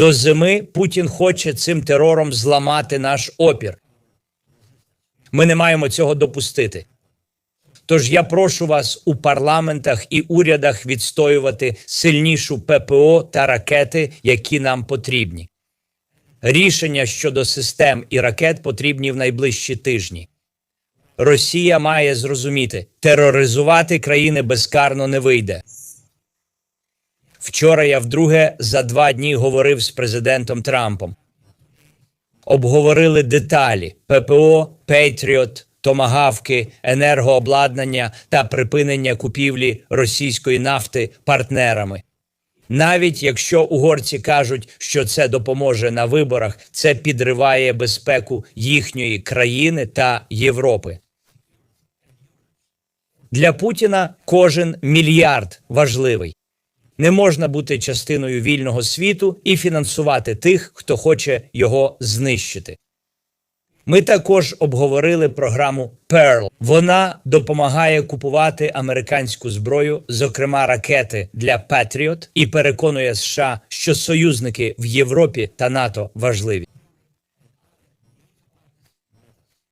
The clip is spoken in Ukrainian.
До зими Путін хоче цим терором зламати наш опір. Ми не маємо цього допустити. Тож я прошу вас у парламентах і урядах відстоювати сильнішу ППО та ракети, які нам потрібні. Рішення щодо систем і ракет потрібні в найближчі тижні. Росія має зрозуміти, тероризувати країни безкарно не вийде. Вчора я вдруге за два дні говорив з президентом Трампом. Обговорили деталі ППО, Пейтріот, томагавки, енергообладнання та припинення купівлі російської нафти партнерами. Навіть якщо угорці кажуть, що це допоможе на виборах, це підриває безпеку їхньої країни та Європи. Для Путіна кожен мільярд важливий. Не можна бути частиною вільного світу і фінансувати тих, хто хоче його знищити. Ми також обговорили програму Pearl. Вона допомагає купувати американську зброю, зокрема ракети для Patriot, і переконує США, що союзники в Європі та НАТО важливі.